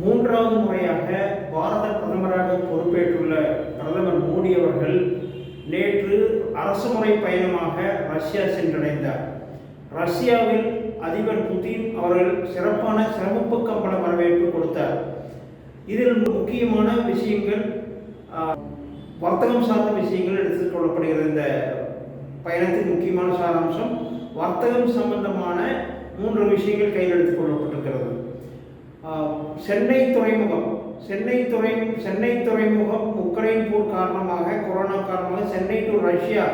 மூன்றாவது முறையாக பாரத பிரதமராக பொறுப்பேற்றுள்ள பிரதமர் மோடி அவர்கள் நேற்று அரசுமுறை பயணமாக ரஷ்யா சென்றடைந்தார். ரஷ்யாவில் அதிபர் புதின் அவர்கள் சிறப்பான சிறப்பு கம்பள வரவேற்பு கொடுத்தார். இதில் முக்கியமான விஷயங்கள் வர்த்தகம் சார்ந்த விஷயங்கள் எடுத்துக் கொள்ளப்படுகிறது. இந்த பயணத்தின் முக்கியமான சாராம்சம் வர்த்தகம் சம்பந்தமான மூன்று விஷயங்கள் கையில் எடுத்துக் கொள்ளப்பட்டிருக்கிறது. சென்னை துறைமுகம். சென்னை துறை சென்னை துறைமுகம் உக்ரைன் போர் காரணமாக கொரோனா காரணமாக சென்னை டு ரஷ்யா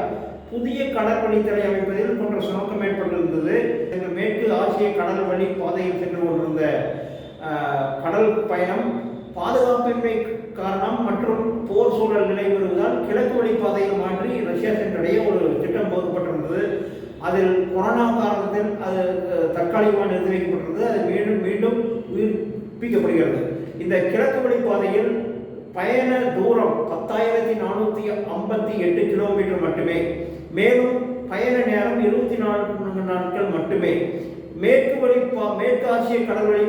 புதிய கடற்பணித்துறை அமைப்பதில் போன்ற சுணக்கம் ஏற்பட்டிருந்தது. இந்த மேற்கு ஆசிய கடல் வழி பாதையில் சென்று கொண்டிருந்த கடல் பயணம் பாதுகாப்பின்மை காரணம் மற்றும் போர் சூழல் நிலை வருவதால் கிழக்கு வழி பாதையை மாற்றி ரஷ்யா சென்றடைய ஒரு திட்டம் போகப்பட்டிருந்தது அதில் கொரோனா காரணத்தில் அது தற்காலிகமாக நிறுத்தி வைக்கப்பட்டிருந்தது. அது மீண்டும் மீண்டும் உயிர்ப்பிக்கப்படுகிறது இந்த கிழக்கு வழி பாதையில் பயண தூரம் பத்தாயிரத்தி நானூற்றி ஐம்பத்தி எட்டு கிலோமீட்டர் மட்டுமே. மேலும் பயண நேரம் இருபத்தி நான்கு நாட்கள் மட்டுமே. மேற்கு வழி பா மேற்கு ஆசிய கடல் வழி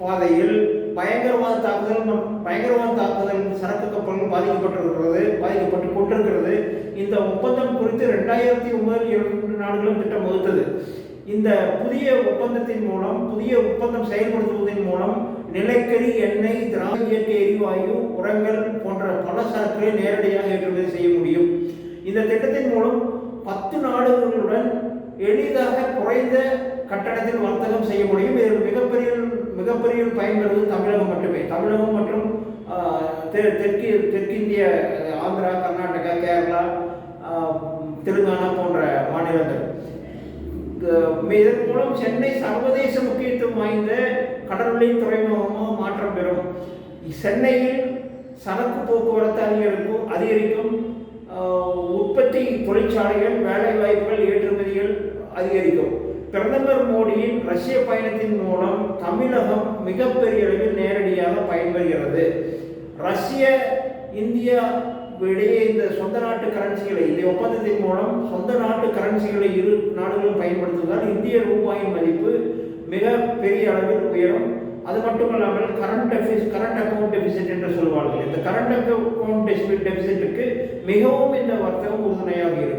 பாதையில் பயங்கரவாத தாக்குதல் பயங்கரவாத தாக்குதல் சரக்கு கப்பல்கள் பாதிக்கப்பட்டிருக்கிறது பாதிக்கப்பட்டு கொண்டிருக்கிறது. இந்த ஒப்பந்தம் குறித்து ரெண்டாயிரத்தி ஒன்பதில் இரண்டு நாடுகளும் திட்டம் வகுத்தது. இந்த புதிய ஒப்பந்தத்தின் மூலம் புதிய ஒப்பந்தம் செயல்படுத்துவதன் மூலம் நிலக்கரி எண்ணெய் திராவ இயற்கை எரிவாயு உரங்கள் போன்ற பல சரக்குகளை நேரடியாக ஏற்றுமதி செய்ய முடியும். இந்த திட்டத்தின் மூலம் பத்து நாடுகளுடன் எளிதாக குறைந்த கட்டணத்தில் வர்த்தகம் செய்ய முடியும். இதில் மிகப்பெரிய மிகப்பெரிய பயன்பெறுவது தமிழகம் மட்டுமே. தமிழகம் மற்றும் தெ- தெற்கு தெற்கிந்திய ஆந்திரா கர்நாடகா கேரளா தெலுங்கானா போன்ற மாநிலங்கள். இதன் மூலம் சென்னை சர்வதேச முக்கியத்துவம் வாய்ந்த கடல்வழி துறைமுகமாக மாற்றம் பெறும். சென்னையில் சரக்கு போக்குவரத்து அதிகரிக்கும் அதிகரிக்கும் உற்பத்தி தொழிற்சாலைகள் வேலை வாய்ப்புகள் ஏற்றுமதிகள் அதிகரிக்கும். பிரதமர் மோடியின் ரஷ்ய பயணத்தின் மூலம் தமிழகம் மிகப்பெரிய அளவில் நேரடியாக பயன்பெறுகிறது. ரஷ்ய இந்தியா இடையே இந்த சொந்த நாட்டு கரன்சிகளை இந்த ஒப்பந்தத்தின் மூலம் சொந்த நாட்டு கரன்சிகளை இரு நாடுகளும் பயன்படுத்துவதால் இந்திய ரூபாயின் மதிப்பு மிக பெரிய அளவில் உயரும். அது மட்டுமல்லாமல் current deficit current account deficit என்று சொல்வார்கள். இந்த கரண்ட் அக்கௌண்ட் டெபிசிட்டுக்கு மிகவும் இந்த வர்த்தகம் உறுதுணையாக இருக்கும்.